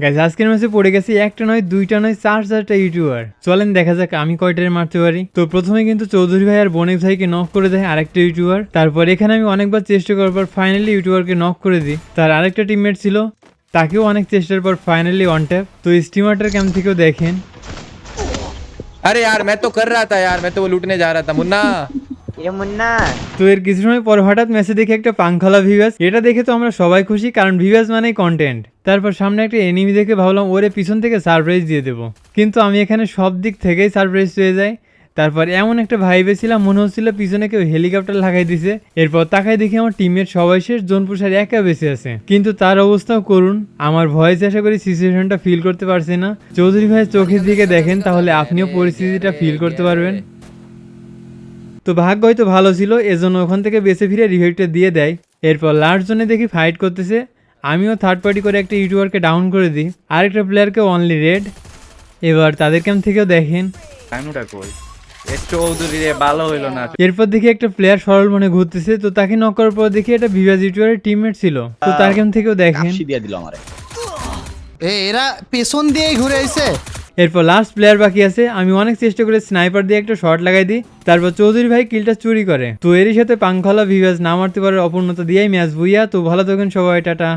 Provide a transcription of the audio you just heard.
Guys আজকের ম্যাচে পড়ে গেছে একটা নয় দুইটা নয় চার চারটা ইউটিউবার চলেন দেখা যাক আমি কয়টারে মারতে পারি তো প্রথমে কিন্তু চৌধুরী ভাই আর বনিক ভাইকে নক করে দেয় আরেকটা ইউটিউবার তারপর এখানে আমি অনেকবার চেষ্টা করার পর ফাইনালি ইউটিউবারকে নক করে দিই তার আরেকটা টিমমেট ছিল তাকেও অনেক চেষ্টার পর ফাইনালি অন ট্যাপ তো স্টিমারটার ক্যাম্প থেকেও দেখেন अरे यार मैं तो कर रहा था यार मैं तो वो लूटने जा रहा था मुन्ना এ মুন্না তো এর কিছু সময় পর হঠাৎ মেসে দেখে একটা পাংখালা ভিভাস এটা দেখে তো আমরা সবাই খুশি, কারণ ভিভাস মানেই কন্টেন্ট তারপর সামনে একটা এনিমি দেখে ভাবলাম, ওরে, পিছন থেকে সারপ্রাইজ দিয়ে দেবো। কিন্তু আমি এখানে সব দিক থেকেই সারপ্রাইজ পেয়ে যাই। তারপর এমন একটা ভাইবে ছিলাম, মনে হচ্ছিল পিছনে কেউ হেলিকপ্টার লাগাই দিছে। এরপর তাকাই দেখি আমার টিমের সবাই শেষ, জোনপুর জোনপুষার একা বেঁচে আছে। কিন্তু তার অবস্থাও করুন, আমার ভয়েস আশা করি সিচুয়েশনটা ফিল করতে পারছে না। চৌধুরী ভাই চোখের দিকে দেখেন, তাহলে আপনিও পরিস্থিতিটা ফিল করতে পারবেন। তো ভাগ্য হয়তো ভালো ছিল এজন্য ওখান থেকে বেঁচে ফিরে রিভাইভটা দিয়ে দেয়। এরপর লাস্ট জনে দেখি ফাইট করতেছে। আমিও থার্ড পার্টি করে একটা ইউটিউবারকে ডাউন করে দিই। আরেকটা প্লেয়ারকে অনলি রেড এবার তাদের ক্যাম্প থেকেও দেখেন। ভালো হইল না। এরপর দেখি একটা প্লেয়ার সরল মনে ঘুরতেছে। তো তাকে নক করার পর দেখি একটা ভিভাস ইউটিউবারের টিমমেট ছিল। তো তার ক্যাম্প থেকেও দেখেন। দিয়ে দিল আমারে এ এরা পেছন দিয়েই ঘুরে আইছে। এরপর লাস্ট প্লেয়ার বাকি আছে। আমি অনেক চেষ্টা করে স্নাইপার দিয়ে একটা শর্ট লাগাই দিই। তারপর চৌধুরী ভাই কিলটা চুরি করে। তো এরই সাথে পাংখালা ভিভাস না মারতে পারার অপূর্ণতা দিয়েই ম্যাচ বুইয়া। তো ভালো থাকেন সবাই, টাটা।